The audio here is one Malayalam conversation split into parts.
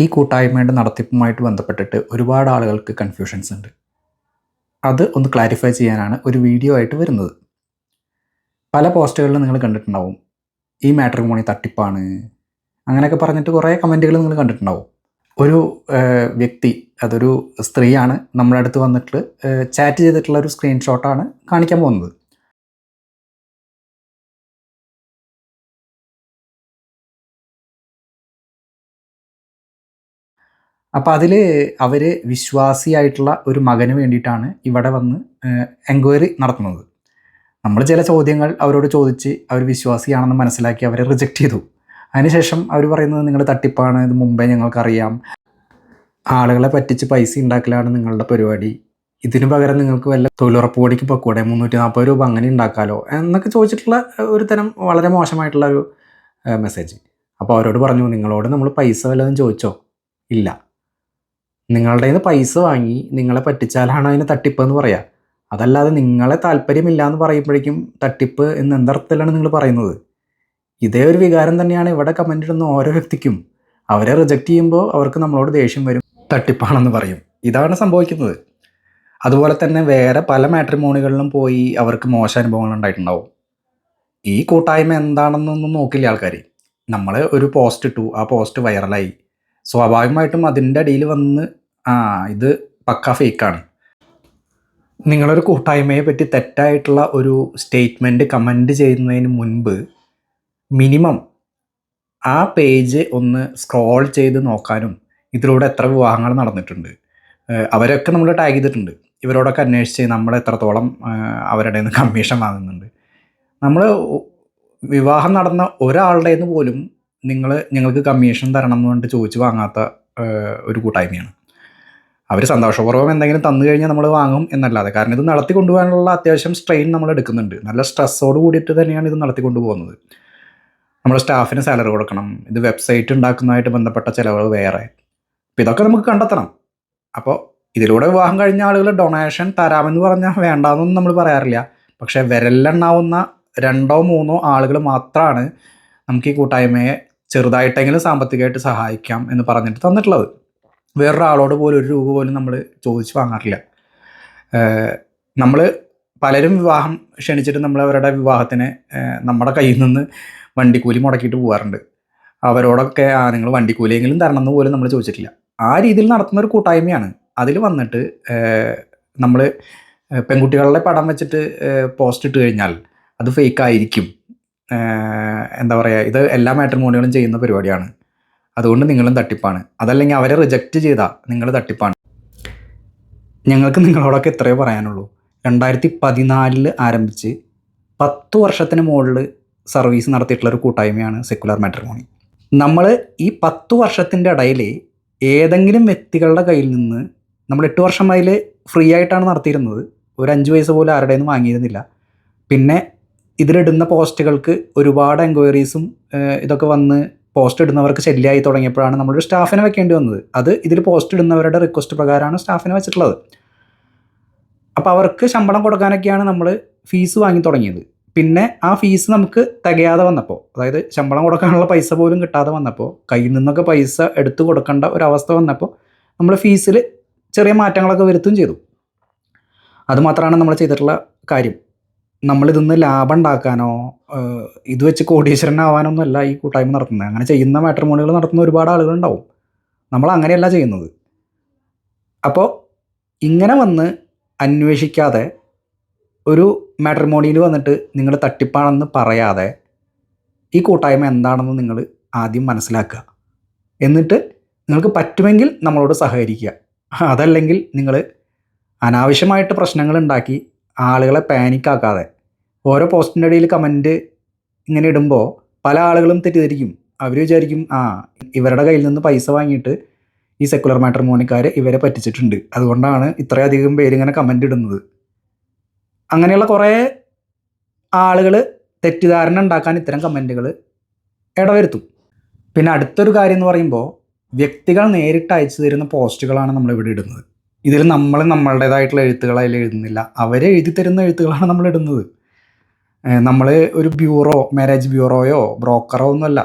ഈ കൂട്ടായ്മയുടെ നടത്തിപ്പുമായിട്ട് ബന്ധപ്പെട്ടിട്ട് ഒരുപാട് ആളുകൾക്ക് കൺഫ്യൂഷൻസ് ഉണ്ട്. അത് ഒന്ന് ക്ലാരിഫൈ ചെയ്യാനാണ് ഒരു വീഡിയോ ആയിട്ട് വരുന്നത്. പല പോസ്റ്റുകളിലും നിങ്ങൾ കണ്ടിട്ടുണ്ടാവും ഈ മാട്രിമോണി തട്ടിപ്പാണ് അങ്ങനെയൊക്കെ പറഞ്ഞിട്ട് കുറേ കമന്റുകൾ നിങ്ങൾ കണ്ടിട്ടുണ്ടാവും. ഒരു വ്യക്തി അതൊരു സ്ത്രീയാണ് നമ്മുടെ അടുത്ത് വന്നിട്ട് ചാറ്റ് ചെയ്തിട്ടുള്ള ഒരു സ്ക്രീൻഷോട്ടാണ് കാണിക്കാൻ പോകുന്നത്. അപ്പോൾ അതിൽ അവർ വിശ്വാസിയായിട്ടുള്ള ഒരു മകന് വേണ്ടിയിട്ടാണ് ഇവിടെ വന്ന് എൻക്വയറി നടത്തുന്നത്. നമ്മൾ ചില ചോദ്യങ്ങൾ അവരോട് ചോദിച്ച് അവർ വിശ്വാസിയാണെന്ന് മനസ്സിലാക്കി അവരെ റിജക്റ്റ് ചെയ്തു. അതിനുശേഷം അവർ പറയുന്നത് നിങ്ങൾ തട്ടിപ്പാണ് ഇത് മുമ്പേ ഞങ്ങൾക്കറിയാം. ആളുകളെ പറ്റിച്ച് പൈസ ഉണ്ടാക്കലാണ് നിങ്ങളുടെ പരിപാടി. ഇതിനു പകരം നിങ്ങൾക്ക് വല്ല തൊഴിലുറപ്പ് പണിക്ക് പൊക്കൂടെ മുന്നൂറ്റി നാൽപ്പത് രൂപ അങ്ങനെ ഉണ്ടാക്കാലോ എന്നൊക്കെ ചോദിച്ചിട്ടുള്ള ഒരു തരം വളരെ മോശമായിട്ടുള്ള ഒരു മെസ്സേജ് അപ്പോൾ അവരോട് പറഞ്ഞു നിങ്ങളോട് നമ്മൾ പൈസ വല്ലതും ചോദിച്ചോ? ഇല്ല. നിങ്ങളുടെ നിന്ന് പൈസ വാങ്ങി നിങ്ങളെ പറ്റിച്ചാലാണ് അതിന് തട്ടിപ്പ് എന്ന് പറയാം. അതല്ലാതെ നിങ്ങളെ താല്പര്യമില്ല എന്ന് പറയുമ്പോഴേക്കും തട്ടിപ്പ് എന്ന് എന്തർത്ഥത്തിലാണ് നിങ്ങൾ പറയുന്നത്? ഇതേ ഒരു വികാരം തന്നെയാണ് ഇവിടെ കമന്റ് ഇടുന്ന ഓരോ വ്യക്തിക്കും. അവരെ റിജക്റ്റ് ചെയ്യുമ്പോൾ അവർക്ക് നമ്മളോട് ദേഷ്യം വരും തട്ടിപ്പാണെന്ന് പറയും. ഇതാണ് സംഭവിക്കുന്നത്. അതുപോലെ തന്നെ വേറെ പല മാട്രിമോണികളിലും പോയി അവർക്ക് മോശം അനുഭവങ്ങൾ ഉണ്ടായിട്ടുണ്ടാവും. ഈ കൂട്ടായ്മ എന്താണെന്നൊന്നും നോക്കില്ല ആൾക്കാർ നമ്മൾ ഒരു പോസ്റ്റ് ഇട്ടു ആ പോസ്റ്റ് വൈറലായി സ്വാഭാവികമായിട്ടും അതിന്റെ അടിയിൽ വന്ന് ആ ഇത് പക്ക ഫേക്കാണ്. നിങ്ങളൊരു കൂട്ടായ്മയെ പറ്റി തെറ്റായിട്ടുള്ള ഒരു സ്റ്റേറ്റ്മെന്റ് കമന്റ് ചെയ്യുന്നതിന് മുൻപ് മിനിമം ആ പേജ് ഒന്ന് സ്ക്രോൾ ചെയ്ത് നോക്കാനും ഇതിലൂടെ എത്ര വിവാഹങ്ങൾ നടന്നിട്ടുണ്ട്. അവരൊക്കെ നമ്മൾ ടാഗ് ചെയ്തിട്ടുണ്ട്. ഇവരോടൊക്കെ അന്വേഷിച്ച് നമ്മൾ എത്രത്തോളം അവരുടെ നിന്ന് കമ്മീഷൻ വാങ്ങുന്നുണ്ട്. നമ്മൾ വിവാഹം നടന്ന ഒരാളുടെ നിന്ന് പോലും നിങ്ങൾ ഞങ്ങൾക്ക് കമ്മീഷൻ തരണം എന്ന് പറഞ്ഞിട്ട് ചോദിച്ച് വാങ്ങാത്ത ഒരു കൂട്ടായ്മയാണ്. അവർ സന്തോഷപൂർവം എന്തെങ്കിലും തന്നു കഴിഞ്ഞാൽ നമ്മൾ വാങ്ങും എന്നല്ലാതെ. കാരണം ഇത് നടത്തി കൊണ്ടുപോകാനുള്ള അത്യാവശ്യം സ്ട്രെയിൻ നമ്മൾ എടുക്കുന്നുണ്ട്. നല്ല സ്ട്രെസ്സോട് കൂടിയിട്ട് തന്നെയാണ് ഇത് നടത്തി കൊണ്ടുപോകുന്നത്. നമ്മുടെ സ്റ്റാഫിന് സാലറി കൊടുക്കണം. ഇത് വെബ്സൈറ്റ് ഉണ്ടാക്കുന്നതായിട്ട് ബന്ധപ്പെട്ട ചിലവുകൾ വേറെ. അപ്പോൾ ഇതൊക്കെ നമുക്ക് കണ്ടെത്തണം. അപ്പോൾ ഇതിലൂടെ വിവാഹം കഴിഞ്ഞ ആളുകൾ ഡൊണേഷൻ തരാമെന്ന് പറഞ്ഞാൽ വേണ്ടാന്നൊന്നും നമ്മൾ പറയാറില്ല. പക്ഷേ വിരലിലെണ്ണാവുന്ന രണ്ടോ മൂന്നോ ആളുകൾ മാത്രമാണ് നമുക്ക് ഈ കൂട്ടായ്മയെ ചെറുതായിട്ടെങ്കിലും സാമ്പത്തികമായിട്ട് സഹായിക്കാം എന്ന് പറഞ്ഞിട്ട് തന്നിട്ടുള്ളത്. വേറൊരാളോട് പോലും ഒരു രൂപ പോലും നമ്മൾ ചോദിച്ച് വാങ്ങാറില്ല. നമ്മൾ പലരും വിവാഹം ക്ഷണിച്ചിട്ട് നമ്മൾ അവരുടെ വിവാഹത്തിന് നമ്മുടെ കയ്യിൽ നിന്ന് വണ്ടിക്കൂലി മുടക്കിയിട്ട് പോകാറുണ്ട് അവരോടൊക്കെ ആ നിങ്ങൾ വണ്ടിക്കൂലിയെങ്കിലും തരണം എന്ന് പോലും നമ്മൾ ചോദിച്ചിട്ടില്ല. ആ രീതിയിൽ നടത്തുന്ന ഒരു കൂട്ടായ്മയാണ്. അതിൽ വന്നിട്ട് നമ്മൾ പെൺകുട്ടികളുടെ പടം വെച്ചിട്ട് പോസ്റ്റ് ഇട്ട് കഴിഞ്ഞാൽ അത് ഫേക്ക് ആയിരിക്കും എന്താ പറയുക ഇത് എല്ലാ മാട്രിമോണികളും ചെയ്യുന്ന പരിപാടിയാണ്. അതുകൊണ്ട് നിങ്ങളും തട്ടിപ്പാണ്. അതല്ലെങ്കിൽ അവരെ റിജക്റ്റ് ചെയ്താൽ നിങ്ങൾ തട്ടിപ്പാണ്. ഞങ്ങൾക്ക് നിങ്ങളോടൊക്കെ ഇത്രയേ പറയാനുള്ളൂ. രണ്ടായിരത്തി പതിനാലിൽ ആരംഭിച്ച് പത്ത് വർഷത്തിന് മുകളിൽ സർവീസ് നടത്തിയിട്ടുള്ള ഒരു കൂട്ടായ്മയാണ് സെക്കുലർ മാട്രിമോണി നമ്മൾ ഈ പത്ത് വർഷത്തിന്റെ ഇടയിൽ ഏതെങ്കിലും വ്യക്തികളുടെ കയ്യിൽ നിന്ന് നമ്മൾ എട്ട് വർഷം അതിൽ ഫ്രീ ആയിട്ടാണ് നടത്തിയിരുന്നത്. ഒരു അഞ്ച് പൈസ പോലും ആരുടെ നിന്ന് വാങ്ങിയിരുന്നില്ല. പിന്നെ ഇതിലിടുന്ന പോസ്റ്റുകൾക്ക് ഒരുപാട് എൻക്വയറീസും ഇതൊക്കെ വന്ന് പോസ്റ്റ് ഇടുന്നവർക്ക് ശല്യമായി തുടങ്ങിയപ്പോഴാണ് നമ്മളൊരു സ്റ്റാഫിനെ വെക്കേണ്ടി വന്നത്. അത് ഇതിൽ പോസ്റ്റ് ഇടുന്നവരുടെ റിക്വസ്റ്റ് പ്രകാരമാണ് സ്റ്റാഫിനെ വെച്ചിട്ടുള്ളത്. അപ്പോൾ അവർക്ക് ശമ്പളം കൊടുക്കാനൊക്കെയാണ് നമ്മൾ ഫീസ് വാങ്ങി തുടങ്ങിയത്. പിന്നെ ആ ഫീസ് നമുക്ക് തികയാതെ വന്നപ്പോൾ അതായത് ശമ്പളം കൊടുക്കാനുള്ള പൈസ പോലും കിട്ടാതെ വന്നപ്പോൾ കയ്യിൽ നിന്നൊക്കെ പൈസ എടുത്തു കൊടുക്കേണ്ട ഒരവസ്ഥ വന്നപ്പോൾ നമ്മൾ ഫീസിൽ ചെറിയ മാറ്റങ്ങളൊക്കെ വരുത്തുകയും ചെയ്തു. അതുമാത്രമാണ് നമ്മൾ ചെയ്തിട്ടുള്ള കാര്യം. നമ്മളിതിന്ന് ലാഭം ഉണ്ടാക്കാനോ ഇത് വെച്ച് കോടീശ്വരനാവാനൊന്നും അല്ല ഈ കൂട്ടായ്മ നടത്തുന്നത്. അങ്ങനെ ചെയ്യുന്ന മാട്രിമോണികൾ നടത്തുന്ന ഒരുപാട് ആളുകളുണ്ടാവും. നമ്മൾ അങ്ങനെയല്ല ചെയ്യുന്നത്. അപ്പോൾ ഇങ്ങനെ വന്ന് അന്വേഷിക്കാതെ ഒരു മാട്രിമോണിയിൽ വന്നിട്ട് നിങ്ങൾ തട്ടിപ്പാണെന്ന് പറയാതെ ഈ കൂട്ടായ്മ എന്താണെന്ന് നിങ്ങൾ ആദ്യം മനസ്സിലാക്കുക. എന്നിട്ട് നിങ്ങൾക്ക് പറ്റുമെങ്കിൽ നമ്മളോട് സഹകരിക്കുക. അതല്ലെങ്കിൽ നിങ്ങൾ അനാവശ്യമായിട്ട് പ്രശ്നങ്ങൾ ഉണ്ടാക്കി ആളുകളെ പാനിക്കാക്കാതെ. ഓരോ പോസ്റ്റിന്റെ ഇടയിൽ കമന്റ് ഇങ്ങനെ ഇടുമ്പോൾ പല ആളുകളും തെറ്റിദ്ധരിക്കും. അവർ വിചാരിക്കും ആ ഇവരുടെ കയ്യിൽ നിന്ന് പൈസ വാങ്ങിയിട്ട് ഈ സെക്കുലർ മാട്രിമോണിക്കാർ ഇവരെ പറ്റിച്ചിട്ടുണ്ട്. അതുകൊണ്ടാണ് ഇത്രയധികം പേര് ഇങ്ങനെ കമന്റ് ഇടുന്നത്. അങ്ങനെയുള്ള കുറേ ആളുകൾ തെറ്റിദ്ധാരണ ഉണ്ടാക്കാൻ ഇത്തരം കമന്റുകൾ ഇടവരുത്തും. പിന്നെ അടുത്തൊരു കാര്യം എന്ന് പറയുമ്പോൾ വ്യക്തികൾ നേരിട്ട് അയച്ചു തരുന്ന പോസ്റ്റുകളാണ് നമ്മൾ ഇവിടെ ഇടുന്നത്. ഇതിൽ നമ്മൾ നമ്മളുടേതായിട്ടുള്ള എഴുത്തുകൾ അതിൽ എഴുതുന്നില്ല. അവർ എഴുതി തരുന്ന എഴുത്തുകളാണ് നമ്മൾ ഇടുന്നത്. നമ്മൾ ഒരു ബ്യൂറോ മാരേജ് ബ്യൂറോയോ ബ്രോക്കറോ ഒന്നുമല്ല.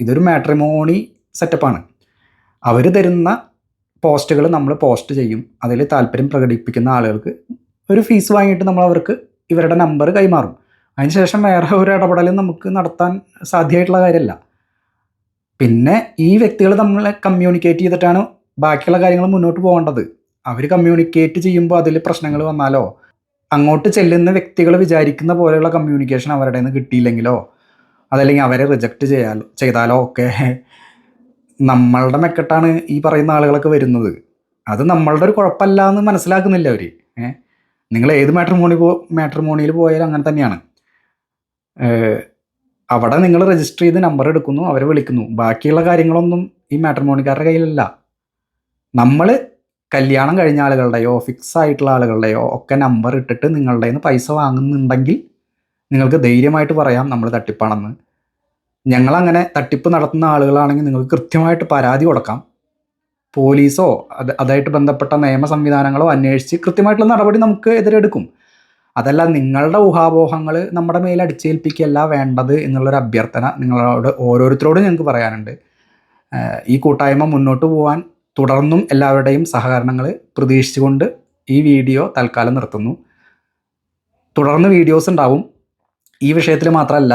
ഇതൊരു മാട്രിമോണി സെറ്റപ്പാണ്. അവർ തരുന്ന പോസ്റ്റുകൾ നമ്മൾ പോസ്റ്റ് ചെയ്യും. അതിൽ താല്പര്യം പ്രകടിപ്പിക്കുന്ന ആളുകൾക്ക് ഒരു ഫീസ് വാങ്ങിയിട്ട് നമ്മൾ അവർക്ക് ഇവരുടെ നമ്പർ കൈമാറും. അതിനുശേഷം വേറെ ഒരു ഇടപെടലും നമുക്ക് നടത്താൻ സാധ്യമായിട്ടുള്ള കാര്യമല്ല. പിന്നെ ഈ വ്യക്തികൾ നമ്മൾ കമ്മ്യൂണിക്കേറ്റ് ചെയ്തിട്ടാണ് ബാക്കിയുള്ള കാര്യങ്ങൾ മുന്നോട്ട് പോകേണ്ടത്. അവർ കമ്മ്യൂണിക്കേറ്റ് ചെയ്യുമ്പോൾ അതിൽ പ്രശ്നങ്ങൾ വന്നാലോ? അങ്ങോട്ട് ചെല്ലുന്ന വ്യക്തികൾ വിചാരിക്കുന്ന പോലെയുള്ള കമ്മ്യൂണിക്കേഷൻ അവരുടെ നിന്ന് കിട്ടിയില്ലെങ്കിലോ? അതല്ലെങ്കിൽ അവരെ റിജക്റ്റ് ചെയ്യാലോ ചെയ്താലോ? ഒക്കെ നമ്മളുടെ മെക്കെട്ടാണ് ഈ പറയുന്ന ആളുകളൊക്കെ വരുന്നത്. അത് നമ്മളുടെ ഒരു കുഴപ്പമല്ല എന്ന് മനസ്സിലാക്കുന്നില്ല അവർ നിങ്ങൾ ഏത് മാട്രിമോണി പോ മാട്രിമോണിയിൽ പോയാലും അങ്ങനെ തന്നെയാണ്. അവിടെ നിങ്ങൾ രജിസ്റ്റർ ചെയ്ത് നമ്പർ എടുക്കുന്നു അവരെ വിളിക്കുന്നു. ബാക്കിയുള്ള കാര്യങ്ങളൊന്നും ഈ മാട്രിമോണിക്കാരുടെ കയ്യിലല്ല. നമ്മൾ കല്യാണം കഴിഞ്ഞ ആളുകളുടെയോ ഫിക്സ് ആയിട്ടുള്ള ആളുകളുടെയോ ഒക്കെ നമ്പർ ഇട്ടിട്ട് നിങ്ങളുടെ നിന്ന് പൈസ വാങ്ങുന്നുണ്ടെങ്കിൽ നിങ്ങൾക്ക് ധൈര്യമായിട്ട് പറയാം നമ്മൾ തട്ടിപ്പാണെന്ന്. ഞങ്ങളങ്ങനെ തട്ടിപ്പ് നടത്തുന്ന ആളുകളാണെങ്കിൽ നിങ്ങൾക്ക് കൃത്യമായിട്ട് പരാതി കൊടുക്കാം. പോലീസോ അത് അതായിട്ട് ബന്ധപ്പെട്ട നിയമ സംവിധാനങ്ങളോ അന്വേഷിച്ച് കൃത്യമായിട്ടുള്ള നടപടി നമുക്ക് എതിരെടുക്കും അതല്ല നിങ്ങളുടെ ഊഹാപോഹങ്ങൾ നമ്മുടെ മേൽ അടിച്ചേൽപ്പിക്കുകയല്ല വേണ്ടത് എന്നുള്ളൊരു അഭ്യർത്ഥന നിങ്ങളോട് ഓരോരുത്തരോടും ഞങ്ങൾക്ക് പറയാനുണ്ട്. ഈ കൂട്ടായ്മ മുന്നോട്ട് പോകാൻ തുടർന്നും എല്ലാവരുടെയും സഹകരണങ്ങൾ പ്രതീക്ഷിച്ചുകൊണ്ട് ഈ വീഡിയോ തൽക്കാലം നിർത്തുന്നു. തുടർന്ന് വീഡിയോസ് ഉണ്ടാവും. ഈ വിഷയത്തിൽ മാത്രമല്ല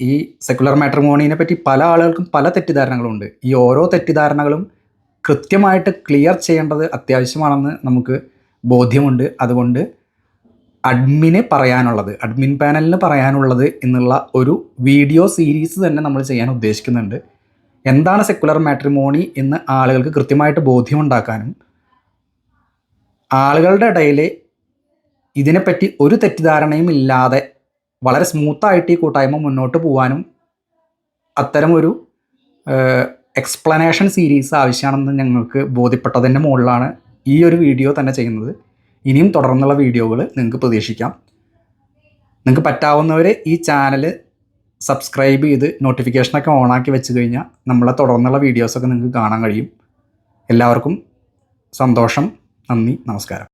ഈ സെക്കുലർ മാട്രിമോണിനെ പറ്റി പല ആളുകൾക്കും പല തെറ്റിദ്ധാരണകളുണ്ട്. ഈ ഓരോ തെറ്റിദ്ധാരണകളും കൃത്യമായിട്ട് ക്ലിയർ ചെയ്യേണ്ടത് അത്യാവശ്യമാണെന്ന് നമുക്ക് ബോധ്യമുണ്ട്. അതുകൊണ്ട് അഡ്മിന് പറയാനുള്ളത് അഡ്മിൻ പാനലിന് പറയാനുള്ളത് എന്നുള്ള ഒരു വീഡിയോ സീരീസ് തന്നെ നമ്മൾ ചെയ്യാൻ ഉദ്ദേശിക്കുന്നുണ്ട്. എന്താണ് സെക്കുലർ മാട്രിമോണി എന്ന് ആളുകൾക്ക് കൃത്യമായിട്ട് ബോധ്യമുണ്ടാക്കാനും ആളുകളുടെ ഇടയിൽ ഇതിനെപ്പറ്റി ഒരു തെറ്റിദ്ധാരണയും ഇല്ലാതെ വളരെ സ്മൂത്തായിട്ട് ഈ കൂട്ടായ്മ മുന്നോട്ട് പോകാനും അത്തരമൊരു എക്സ്പ്ലനേഷൻ സീരീസ് ആവശ്യമാണെന്ന് ഞങ്ങൾക്ക് ബോധ്യപ്പെട്ടതിന്റെ മുകളിലാണ് ഈ ഒരു വീഡിയോ തന്നെ ചെയ്യുന്നത്. ഇനിയും തുടർന്നുള്ള വീഡിയോകൾ നിങ്ങൾക്ക് പ്രതീക്ഷിക്കാം. നിങ്ങൾക്ക് പറ്റാവുന്നവർ ഈ ചാനൽ സബ്സ്ക്രൈബ് ചെയ്ത് നോട്ടിഫിക്കേഷനൊക്കെ ഓണാക്കി വെച്ച് കഴിഞ്ഞാൽ നമ്മളെ തുടർന്നുള്ള വീഡിയോസൊക്കെ നിങ്ങൾക്ക് കാണാൻ കഴിയും. എല്ലാവർക്കും സന്തോഷം. നന്ദി. നമസ്കാരം.